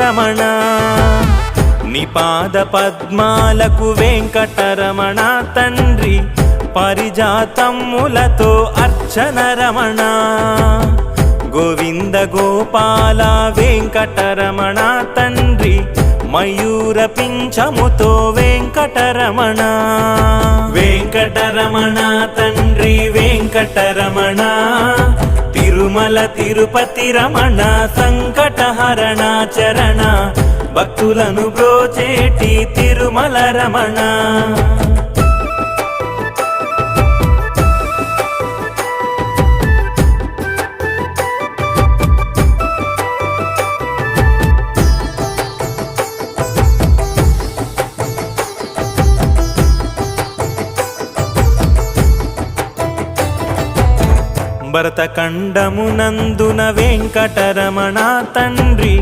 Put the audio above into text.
రమణ. నిపాద పద్మాలకు వెంకటరమణ తండ్రి పరిజాతమ్ములతో అర్చన రమణ. గోవింద గోపాల వెంకటరమణ తండ్రి మయూర పింఛముతో వెంకటరమణ. వెంకటరమణ తండ్రి వెంకటరమణ. తిరుమల తిరుపతి రమణ సంకటహరణాచర భక్తులను బ్రోచేటి తిరుమల రమణ. భరతఖండమునందున వెంకటరమణ తండ్రి